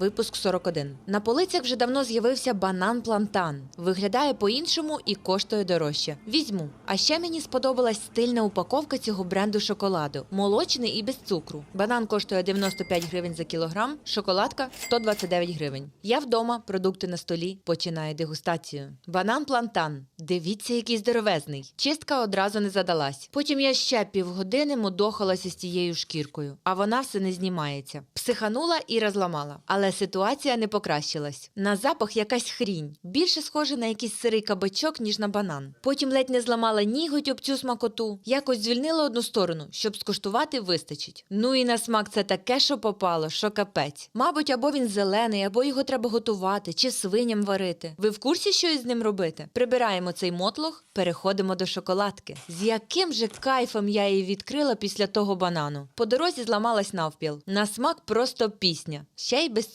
випуск 41. На полицях вже давно з'явився банан плантан. Виглядає по-іншому і коштує дорожче. Візьму. А ще мені сподобалась стильна упаковка цього бренду шоколаду. Молочний і без цукру. Банан коштує 95 гривень за кілограм, шоколадка 129 гривень. Я вдома, продукти на столі, починаю дегустацію. Банан плантан. Дивіться, який здоровезний. Чистка одразу не задалась. Потім я ще півгодини мудохалася з тією шкіркою, а вона все не знімається. Психанула і розламала. Але ситуація не покращилась. На запах якась хрінь. Більше схоже на якийсь сирий кабачок, ніж на банан. Потім ледь не зламала ніготь об цю смакоту. Якось звільнила одну сторону, щоб скуштувати вистачить. Ну і на смак це таке, що попало, що капець. Мабуть, або він зелений, або його треба готувати, чи свиням варити. Ви в курсі, що із ним робити? Прибираємо цей мотлох, переходимо до шоколадки. З яким же кайфом я її відкрила після того банану. По дорозі зламалась навпіл. На смак просто пісня, ще й без